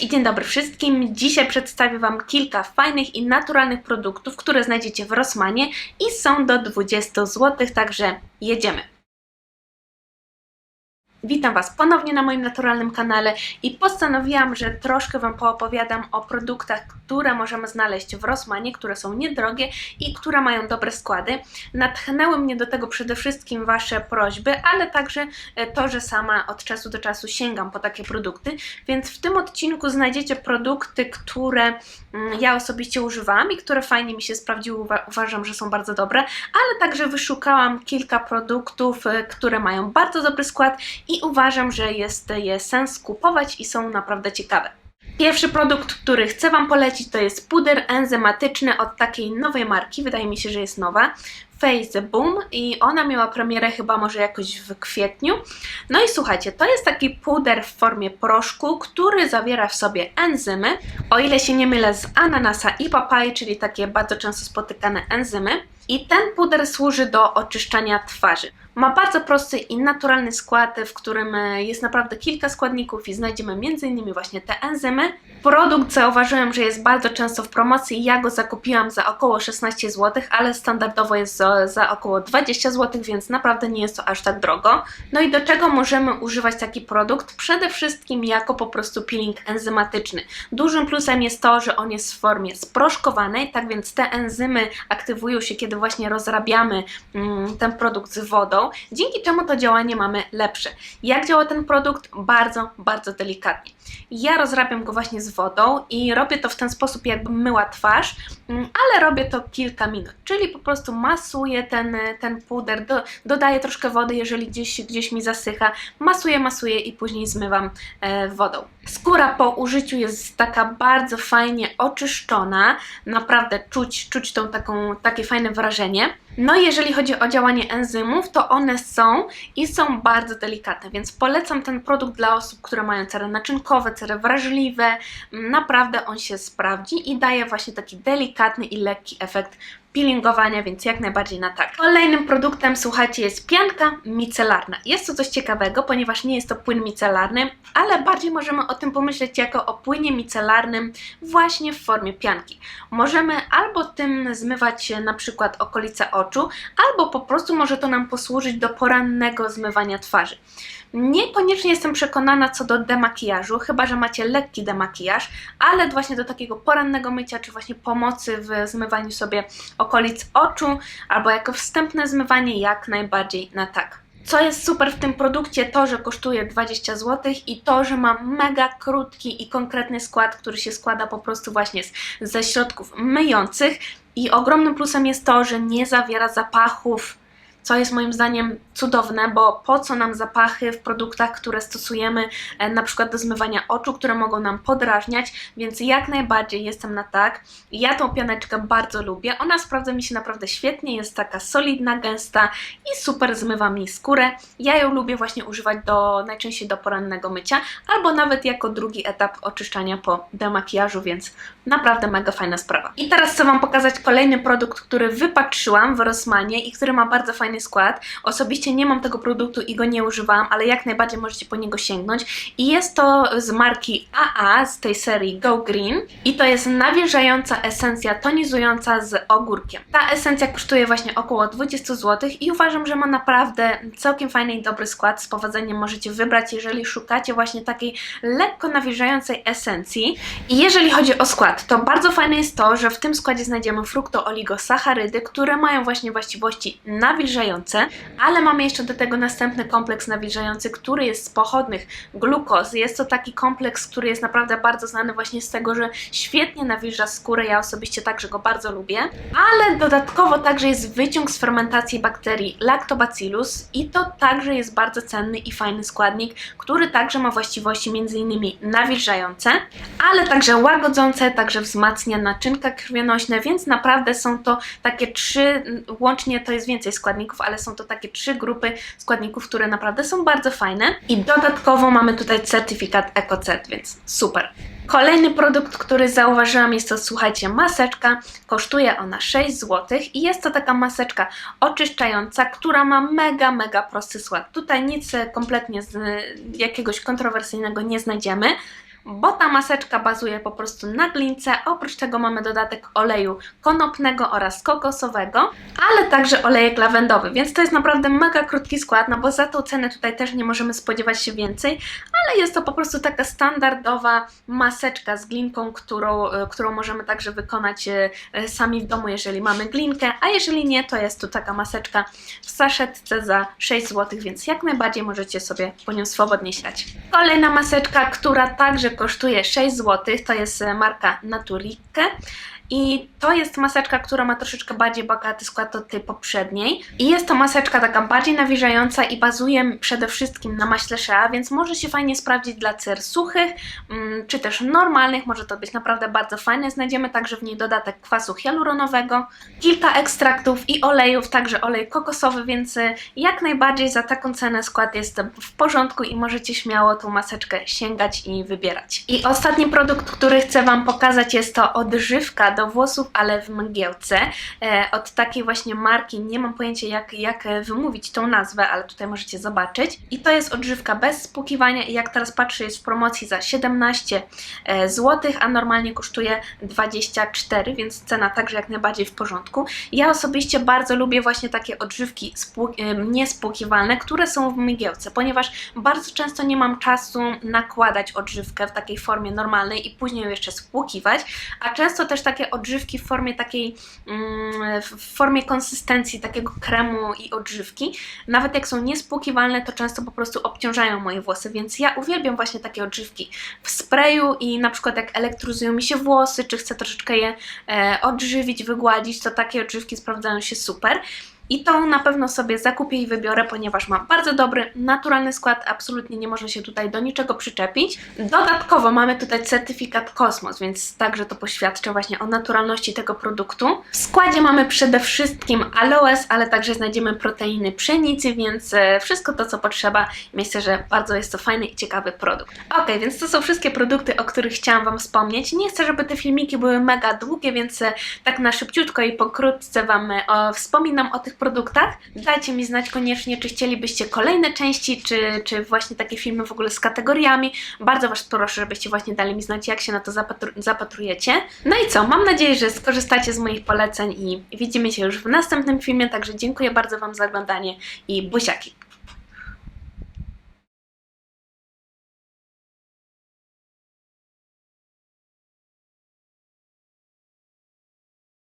Cześć i dzień dobry wszystkim. Dzisiaj przedstawię Wam kilka fajnych i naturalnych produktów, które znajdziecie w Rossmanie i są do 20 zł, także jedziemy. Witam Was ponownie na moim naturalnym kanale i postanowiłam, że troszkę Wam poopowiadam o produktach, które możemy znaleźć w Rossmanie, które są niedrogie i które mają dobre składy. Natchnęły mnie do tego przede wszystkim Wasze prośby, ale także e, to, że sama od czasu do czasu sięgam po takie produkty, więc w tym odcinku znajdziecie produkty, które mm, ja osobiście używam i które fajnie mi się sprawdziły, Uwa- uważam, że są bardzo dobre, ale także wyszukałam kilka produktów, e, które mają bardzo dobry skład i uważam, że jest je sens kupować i są naprawdę ciekawe. Pierwszy produkt, który chcę Wam polecić, to jest puder enzymatyczny od takiej nowej marki, wydaje mi się, że jest nowa. Face Boom i ona miała premierę chyba może jakoś w kwietniu. No i słuchajcie, to jest taki puder w formie proszku, który zawiera w sobie enzymy, o ile się nie mylę z ananasa i papaji, czyli takie bardzo często spotykane enzymy. I ten puder służy do oczyszczania twarzy. Ma bardzo prosty i naturalny skład, w którym e, jest naprawdę kilka składników i znajdziemy m.in. właśnie te enzymy. Produkt zauważyłem, że jest bardzo często w promocji. Ja go zakupiłam za około 16 zł, ale standardowo jest za, za około 20 zł, więc naprawdę nie jest to aż tak drogo. No i do czego możemy używać taki produkt? Przede wszystkim jako po prostu peeling enzymatyczny. Dużym plusem jest to, że on jest w formie sproszkowanej, tak więc te enzymy aktywują się, kiedy właśnie rozrabiamy mm, ten produkt z wodą, dzięki czemu to działanie mamy lepsze. Jak działa ten produkt? Bardzo, bardzo delikatnie. Ja rozrabiam go właśnie z wodą i robię to w ten sposób, jakbym myła twarz, mm, ale robię to kilka minut, czyli po prostu masuję ten, ten puder, do, dodaję troszkę wody, jeżeli gdzieś, gdzieś mi zasycha, masuję, masuję i później zmywam e, wodą. Skóra po użyciu jest taka bardzo fajnie oczyszczona, naprawdę czuć, czuć tą taką, takie fajne wrażenie. No i jeżeli chodzi o działanie enzymów, to one są i są bardzo delikatne, więc polecam ten produkt dla osób, które mają cery naczynkowe, cery wrażliwe. Naprawdę on się sprawdzi i daje właśnie taki delikatny i lekki efekt peelingowania, więc jak najbardziej na tak. Kolejnym produktem, słuchajcie, jest pianka micelarna. Jest to coś ciekawego, ponieważ nie jest to płyn micelarny, ale bardziej możemy o tym pomyśleć jako o płynie micelarnym właśnie w formie pianki. Możemy albo tym zmywać na przykład okolice oczu, albo po prostu może to nam posłużyć do porannego zmywania twarzy. Niekoniecznie jestem przekonana co do demakijażu, chyba że macie lekki demakijaż, ale właśnie do takiego porannego mycia, czy właśnie pomocy w zmywaniu sobie okolic oczu, albo jako wstępne zmywanie, jak najbardziej na tak. Co jest super w tym produkcie, to, że kosztuje 20 zł i to, że ma mega krótki i konkretny skład, który się składa po prostu właśnie z, ze środków myjących. I ogromnym plusem jest to, że nie zawiera zapachów, co jest moim zdaniem cudowne, bo po co nam zapachy w produktach, które stosujemy e, na przykład do zmywania oczu, które mogą nam podrażniać, więc jak najbardziej jestem na tak. Ja tą pianeczkę bardzo lubię, ona sprawdza mi się naprawdę świetnie, jest taka solidna, gęsta i super zmywa mi skórę. Ja ją lubię właśnie używać do, najczęściej do porannego mycia, albo nawet jako drugi etap oczyszczania po demakijażu, więc naprawdę mega fajna sprawa. I teraz chcę Wam pokazać kolejny produkt, który wypatrzyłam w Rossmanie i który ma bardzo fajny skład. Osobiście nie mam tego produktu i go nie używałam, ale jak najbardziej możecie po niego sięgnąć. I jest to z marki AA, z tej serii Go Green. I to jest nawilżająca esencja tonizująca z ogórkiem. Ta esencja kosztuje właśnie około 20 zł i uważam, że ma naprawdę całkiem fajny i dobry skład. Z powodzeniem możecie wybrać, jeżeli szukacie właśnie takiej lekko nawilżającej esencji. I jeżeli chodzi o skład, to bardzo fajne jest to, że w tym składzie znajdziemy fruktooligosacharydy, które mają właśnie właściwości nawilżające, ale mamy jeszcze do tego następny kompleks nawilżający, który jest z pochodnych glukozy. Jest to taki kompleks, który jest naprawdę bardzo znany właśnie z tego, że świetnie nawilża skórę. Ja osobiście także go bardzo lubię. Ale dodatkowo także jest wyciąg z fermentacji bakterii Lactobacillus i to także jest bardzo cenny i fajny składnik, który także ma właściwości m.in. nawilżające, ale także łagodzące, także wzmacnia naczynka krwionośne, więc naprawdę są to takie trzy, łącznie to jest więcej składników, ale są to takie trzy grupy składników, które naprawdę są bardzo fajne. I dodatkowo mamy tutaj certyfikat EcoCert, więc super. Kolejny produkt, który zauważyłam jest to, słuchajcie, maseczka. Kosztuje ona 6 zł i jest to taka maseczka oczyszczająca, która ma mega, mega prosty skład. Tutaj nic kompletnie z jakiegoś kontrowersyjnego nie znajdziemy. Bo ta maseczka bazuje po prostu na glince. Oprócz tego mamy dodatek oleju konopnego oraz kokosowego, ale także olejek lawendowy, więc to jest naprawdę mega krótki skład, no bo za tą cenę tutaj też nie możemy spodziewać się więcej, ale jest to po prostu taka standardowa maseczka z glinką, którą, e, którą możemy także wykonać e, e, sami w domu, jeżeli mamy glinkę, a jeżeli nie, to jest tu taka maseczka w saszetce za 6 zł, więc jak najbardziej możecie sobie po nią swobodnie siać. Kolejna maseczka, która także kosztuje 6 zł, to jest e, marka Naturike. I to jest maseczka, która ma troszeczkę bardziej bogaty skład od tej poprzedniej. I jest to maseczka taka bardziej nawilżająca i bazuje przede wszystkim na maśle shea, więc może się fajnie sprawdzić dla cer suchych, mm, czy też normalnych. Może to być naprawdę bardzo fajne. Znajdziemy także w niej dodatek kwasu hialuronowego, kilka ekstraktów i olejów, także olej kokosowy, więc y, jak najbardziej za taką cenę skład jest w porządku i możecie śmiało tą maseczkę sięgać i wybierać. I ostatni produkt, który chcę Wam pokazać jest to odżywka do włosów, ale w mgiełce. E, od takiej właśnie marki, nie mam pojęcia jak, jak e, wymówić tą nazwę, ale tutaj możecie zobaczyć. I to jest odżywka bez spłukiwania i jak teraz patrzę jest w promocji za 17 zł, a normalnie kosztuje 24, więc cena także jak najbardziej w porządku. Ja osobiście bardzo lubię właśnie takie odżywki niespłukiwalne, które są w mgiełce, ponieważ bardzo często nie mam czasu nakładać odżywkę w takiej formie normalnej i później ją jeszcze spłukiwać, a często też takie odżywki w formie takiej, mm, w formie konsystencji takiego kremu i odżywki, nawet jak są niespłukiwalne, to często po prostu obciążają moje włosy, więc ja uwielbiam właśnie takie odżywki w sprayu i na przykład jak elektryzują mi się włosy, czy chcę troszeczkę je e, odżywić, wygładzić, to takie odżywki sprawdzają się super. I tą na pewno sobie zakupię i wybiorę, ponieważ ma bardzo dobry, naturalny skład, absolutnie nie można się tutaj do niczego przyczepić. Dodatkowo mamy tutaj certyfikat Kosmos, więc także to poświadcza właśnie o naturalności tego produktu. W składzie mamy przede wszystkim aloes, ale także znajdziemy proteiny pszenicy, więc e, wszystko to, co potrzeba. Myślę, że bardzo jest to fajny i ciekawy produkt. Ok, więc to są wszystkie produkty, o których chciałam Wam wspomnieć. Nie chcę, żeby te filmiki były mega długie, więc e, tak na szybciutko i pokrótce Wam e, wspominam o tych produktach. Dajcie mi znać koniecznie, czy chcielibyście kolejne części, czy, czy właśnie takie filmy w ogóle z kategoriami. Bardzo Was proszę, żebyście właśnie dali mi znać, jak się na to zapatru zapatrujecie. No i co? Mam nadzieję, że skorzystacie z moich poleceń i widzimy się już w następnym filmie, także dziękuję bardzo Wam za oglądanie i buziaki!